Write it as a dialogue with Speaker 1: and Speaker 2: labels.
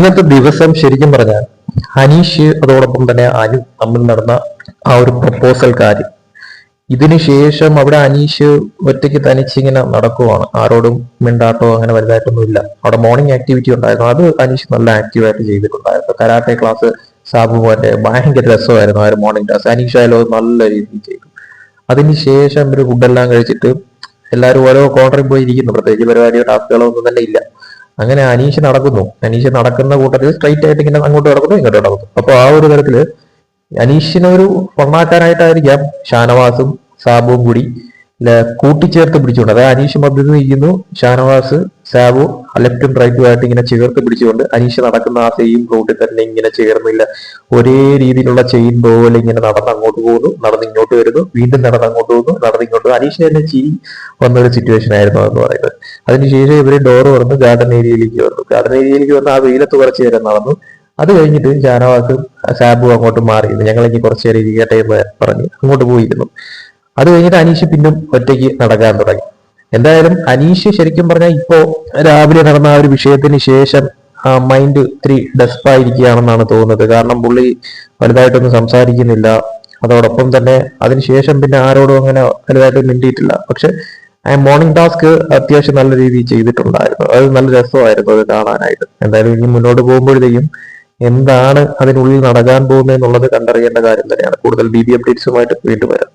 Speaker 1: ഇന്നത്തെ ദിവസം ശരിക്കും പറഞ്ഞാൽ അനീഷ് അതോടൊപ്പം തന്നെ അനു തമ്മിൽ നടന്ന ആ ഒരു പ്രപ്പോസൽ കാര്യം. ഇതിനു ശേഷം അവിടെ അനീഷ് ഒറ്റയ്ക്ക് തനിച്ചിങ്ങനെ നടക്കുവാണ്. ആരോടും മിണ്ടാട്ടോ അങ്ങനെ വലുതായിട്ടൊന്നും ഇല്ല. അവിടെ മോർണിംഗ് ആക്ടിവിറ്റി ഉണ്ടായിരുന്നു. അത് അനീഷ് നല്ല ആക്റ്റീവായിട്ട് ചെയ്തിട്ടുണ്ടായിരുന്നു. കരാട്ടെ ക്ലാസ് സാബു മോന്റെ ഭയങ്കര രസമായിരുന്നു ആ ഒരു മോർണിംഗ് ക്ലാസ് അനീഷ് ആയാലും നല്ല രീതിയിൽ ചെയ്തു. അതിന് ശേഷം ഒരു ഫുഡെല്ലാം കഴിച്ചിട്ട് എല്ലാവരും ഓരോ കോർണറിൽ പോയി ഇരിക്കുന്നു. പ്രത്യേകിച്ച് പരിപാടിയോ ടാസ്കുകളോ ഒന്നും തന്നെ ഇല്ല. അങ്ങനെ അനീഷ് നടക്കുന്നു. അനീഷ് നടക്കുന്ന കൂട്ടത്തിൽ സ്ട്രൈറ്റ് ആയിട്ട് ഇങ്ങനെ അങ്ങോട്ട് നടക്കുന്നു ഇങ്ങോട്ട് നടക്കുന്നു. അപ്പോൾ ആ ഒരു തരത്തിൽ അനീഷിനൊരു പൊണ്ണാക്കാനായിട്ടായിരിക്കാം ഷാനവാസും സാബുവും കൂടി കൂട്ടിച്ചേർത്ത് പിടിച്ചുകൊണ്ട് അതായത് അനീഷ് മധ്യത്തിൽ നിൽക്കുന്നു ഷാനവാസ് സാബു ലെഫ്റ്റും റൈറ്റും ആയിട്ട് ഇങ്ങനെ ചേർത്ത് പിടിച്ചുകൊണ്ട് അനീഷ് നടക്കുന്ന ആ സെയിം റൂട്ടിൽ തന്നെ ഇങ്ങനെ ചേർന്നില്ല. ഒരേ രീതിയിലുള്ള ചെയിൻ പോലെ ഇങ്ങനെ നടന്ന് അങ്ങോട്ട് പോകുന്നു നടന്ന് ഇങ്ങോട്ട് വരുന്നു വീണ്ടും നടന്ന് അങ്ങോട്ട് പോകുന്നു നടന്ന് ഇങ്ങോട്ട്. അനീഷ് തന്നെ ചിരി വന്ന ഒരു സിറ്റുവേഷൻ ആയിരുന്നു എന്ന് പറയുന്നത്. അതിനുശേഷം ഇവർ ഡോർ തുറന്ന് ഗാർഡൻ ഏരിയയിലേക്ക് വന്നു. ഗാർഡൻ ഏരിയയിലേക്ക് വന്ന് ആ വെയിലത്ത് കുറച്ച് നേരം നടന്നു. അത് കഴിഞ്ഞിട്ട് ഷാനവാസും സാബും അങ്ങോട്ട് മാറിയിരുന്നു. ഞങ്ങൾ ഇനി കുറച്ച് നേരം ഇരിക്കട്ടെ എന്ന് പറഞ്ഞ് അങ്ങോട്ട് പോയിരുന്നു. അത് കഴിഞ്ഞിട്ട് അനീഷ് പിന്നും ഒറ്റയ്ക്ക് നടക്കാൻ തുടങ്ങി. എന്തായാലും അനീഷ് ശരിക്കും പറഞ്ഞാൽ ഇപ്പോ രാവിലെ നടന്ന ആ ഒരു വിഷയത്തിന് ശേഷം മൈൻഡ് ഇത്തിരി ഡെസ്പായിരിക്കുകയാണെന്നാണ് തോന്നുന്നത്. കാരണം പുള്ളി വലുതായിട്ടൊന്നും സംസാരിക്കുന്നില്ല. അതോടൊപ്പം തന്നെ അതിനുശേഷം പിന്നെ ആരോടും അങ്ങനെ വലുതായിട്ട് മിണ്ടിയിട്ടില്ല. പക്ഷെ മോർണിംഗ് ടാസ്ക് അത്യാവശ്യം നല്ല രീതിയിൽ ചെയ്തിട്ടുണ്ടായിരുന്നു. അത് നല്ല രസമായിരുന്നു അത് കാണാനായിട്ട്. എന്തായാലും ഇനി മുന്നോട്ട് പോകുമ്പോഴത്തേക്കും എന്താണ് അതിനുള്ളിൽ നടക്കാൻ പോകുന്നത് എന്നുള്ളത് കണ്ടറിയേണ്ട കാര്യം തന്നെയാണ്. കൂടുതൽ ബി ബി അപ്ഡേറ്റ്സുമായിട്ട് വീണ്ടും വരാം.